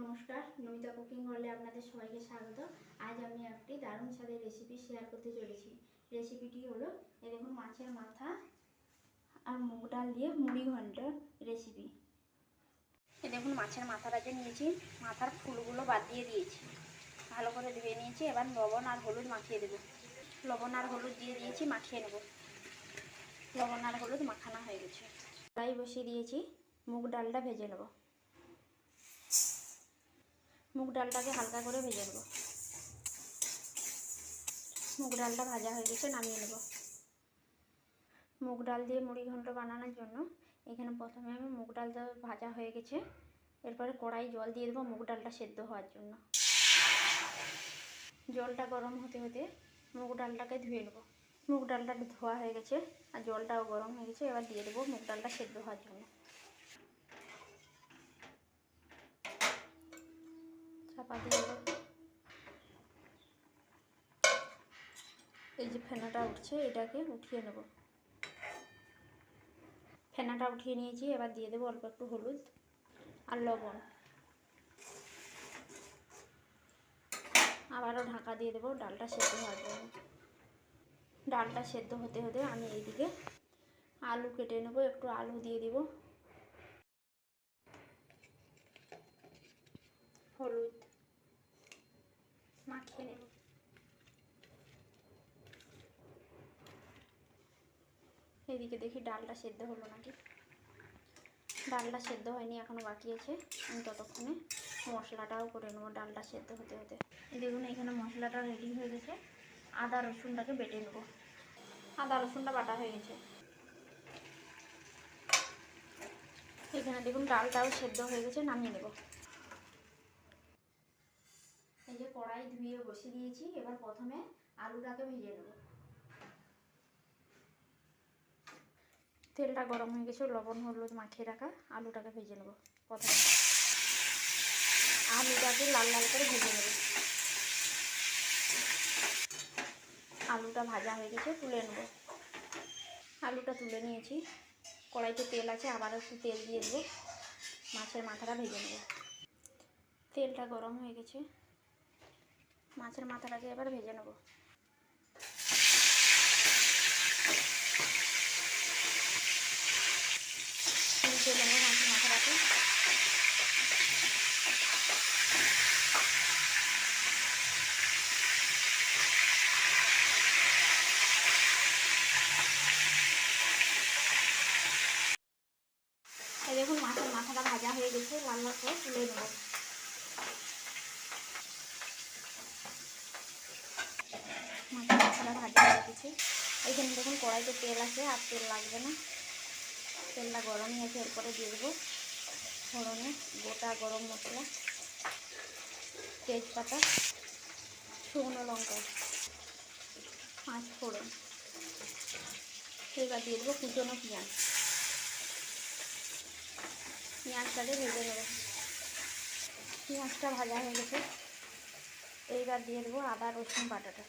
নমস্কার, নমিতা কুকিং হলে আপনাদের সবাইকে স্বাগত। আজ আমি একটি দারুণ স্বাদের রেসিপি শেয়ার করতে চলেছি। রেসিপিটি হলো এ দেখুন মাছের মাথা আর মুগ ডাল দিয়ে মুড়ি ঘণ্টার রেসিপি এ দেখুন মাছের মাথাটা যে নিয়েছি, মাথার ফুলগুলো বাদ দিয়ে দিয়েছি। ভালো করে ধুয়ে নিয়েছি, এবার লবণ আর হলুদ মাখিয়ে দেবো। লবণ আর হলুদ দিয়ে দিয়েছি, মাখিয়ে নেব। লবণ আর হলুদ মাখানো হয়ে গেছে। কড়াই বসিয়ে দিয়েছি, মুগ ডালটা ভেজে নেব। মুগ ডালটাকে হালকা করে ভেজে নেব। মুগ ডালটা ভাজা হয়ে গেছে, নামিয়ে নেব। মুগ ডাল দিয়ে মুড়ি ঘন্ট বানানোর জন্য এখানে প্রথমে আমি মুগ ডালটা ভাজা হয়ে গেছে, এরপরে কড়াই জল দিয়ে দেবো মুগ ডালটা সেদ্ধ হওয়ার জন্য। জলটা গরম হতে হতে মুগ ডালটাকে ধুয়ে নেব। মুগ ডালটা ধোয়া হয়ে গেছে আর জলটাও গরম হয়ে গেছে, এবার দিয়ে দেবো মুগ ডালটা সেদ্ধ হওয়ার জন্য। চাপা দিয়ে এই যে ফেনাটা উঠছে, এটাকে উঠিয়ে নেব। ফেনাটা উঠিয়ে নিয়েছি, এবার দিয়ে দেবো অল্প একটু হলুদ আর লবণ। আবারও ঢাকা দিয়ে দেবো, ডালটা সেদ্ধ হওয়ার জন্য। ডালটা সেদ্ধ হতে হতে আমি এইদিকে আলু কেটে নেব, একটু আলু দিয়ে দিব হলুদ এদিকে দেখি ডালটা সেদ্ধ হলো নাকি? ডালটা সেদ্ধ হয়নি, এখনও বাকি আছে। আমি ততক্ষণে মশলাটাও করে নেব, ডালটা সেদ্ধ হতে হতে। দেখুন, এখানে মশলাটা রেডি হয়ে গেছে। আদা রসুনটাকে বেটে নেব। আদা রসুনটা বাটা হয়ে গেছে। এখানে দেখুন, ডালটাও সেদ্ধ হয়ে গেছে, নামিয়ে নেব এই যে কড়াই ধুয়ে বসিয়ে দিয়েছি, এবার প্রথমে আলুটাকে ভেজে নেব। তেলটা গরম হয়ে গেছে, লবণ, হলুদ মাখিয়ে রাখা, আলুটাকে ভেজে নেব প্রথমে। আলুটাকে লাল লাল করে ভেজে নেব। আলুটা ভাজা হয়ে গেছে, তুলে নেব। আলুটা তুলে নিয়েছি। কড়াইতে তেল আছে আবার একটু তেল দিয়ে দেবো। মাছের মাথাটা ভেজে নেব। তেলটা গরম হয়ে গেছে। মাছের মাথাটাকে এবার ভেজে নেব উল্টে নেব মাছের মাথাটাকে এই দেখুন মাছের মাথাটা ভাজা হয়ে গেছে লাল লাল করে তুলে নেব মাথাটা ভাজা গেছে এইখানে দেখুন, কড়াইতে তেল আছে, আর তেল লাগবে না। তেলটা গরমই আছে এরপরে দিয়ে দেবো ফোড়নে গোটা গরম মশলা, তেজপাতা, শুকনো লঙ্কা, পাঁচ ফোড়ন। এবার দিয়ে দেবো কুচনো পেঁয়াজ। পেঁয়াজটাকে ভেজে নেব। পেঁয়াজটা ভাজা হয়ে গেছে। এইবার দিয়ে দেবো আদা রসুন বাটাটা।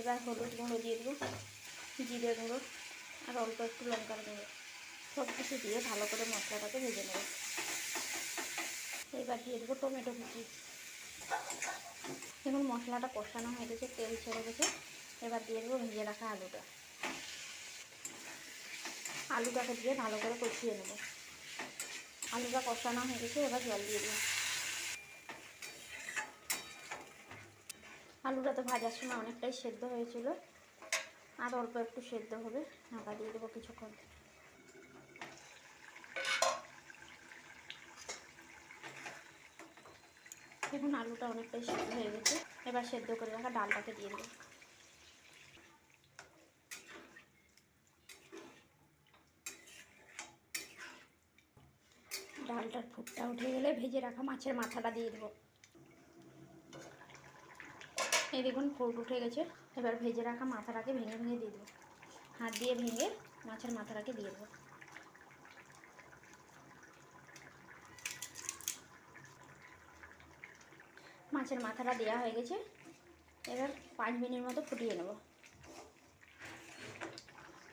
এবার হলুদ গুঁড়ো দিয়ে দেবো, জিরে গুঁড়ো, আর অল্প একটু লঙ্কার গুঁড়ো। সব কিছু দিয়ে ভালো করে মশলাটাকে ভেজে নেব। এবার দিয়ে দেবো টমেটো কুচি। দেখুন, মশলাটা কষানো হয়ে গেছে, তেল ছেড়ে গেছে। এবার দিয়ে দেবো ভেজে রাখা আলুটা। আলুটাকে দিয়ে ভালো করে কষিয়ে নেব। আলুটা কষানো হয়ে গেছে, এবার জল দিয়ে দেবো। আলুটা তো ভাজার সময় অনেকটাই সেদ্ধ হয়েছিল। আর অল্প একটু সেদ্ধ হবে, ঢাকা দিয়ে দেবো কিছুক্ষণ। দেখুন, আলুটা অনেকটাই সেদ্ধ হয়ে গেছে। এবার সেদ্ধ করে রাখা ডালটাকে দিয়ে দেবো। ডালটার ফুটটা উঠে গেলে ভেজে রাখা মাছের মাথাটা দিয়ে দেবো। এই দেখুন ফুট উঠে গেছে। এবার ভেজে রাখা মাথাটাকে ভেঙে ভেঙে দিয়ে দেবো। হাত দিয়ে ভেঙে মাছের মাথাটাকে দিয়ে দেবো। মাছের মাথাটা দেওয়া হয়ে গেছে। এবার পাঁচ মিনিট মতো ফুটিয়ে নেব।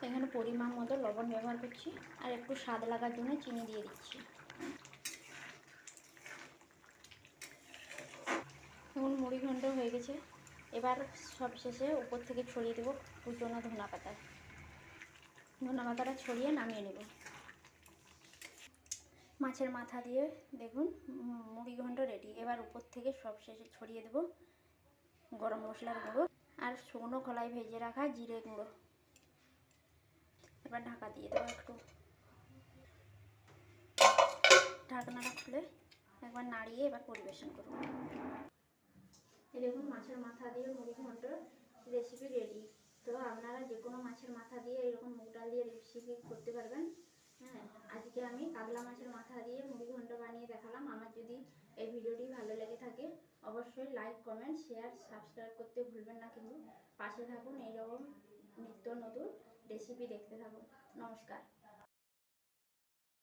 এখানে পরিমাণ মতো লবণ ব্যবহার করছি আর একটু স্বাদ লাগার জন্য চিনি দিয়ে দিচ্ছি। এখন মুড়ি ঘন্ট হয়ে গেছে। এবার সব শেষে উপর থেকে ছড়িয়ে দেবো কুচনো ধনা পাতা ধনা পাতাটা ছড়িয়ে নামিয়ে নেব। মাছের মাথা দিয়ে দেখুন, মুড়ি ঘন্ট রেডি এবার উপর থেকে সব শেষে ছড়িয়ে দেবো গরম মশলার গুঁড়ো আর শুকনো কলাই ভেজে রাখা জিরে গুঁড়ো। এবার ঢাকা দিয়ে দেবো একটু। ঢাকনাটা খুলে একবার নাড়িয়ে এবার পরিবেশন করব। দেখুন মাছের মাথা দিয়ে মুড়ি ঘন্ট রেসিপি রেডি তো আপনারা যে কোনো মাছের মাথা দিয়ে এরকম মুগ ডাল দিয়ে রেসিপি করতে পারবেন। হ্যাঁ আজকে আমি কাতলা মাছের মাথা দিয়ে মুড়ি ঘন্ট বানিয়ে দেখালাম। আমার যদি এই ভিডিওটি ভালো লেগে থাকে, অবশ্যই লাইক কমেন্ট শেয়ার সাবস্ক্রাইব করতে ভুলবেন না কিন্তু। পাশে থাকুন, এইরকম নিত্য নতুন রেসিপি দেখতে থাকুন। নমস্কার।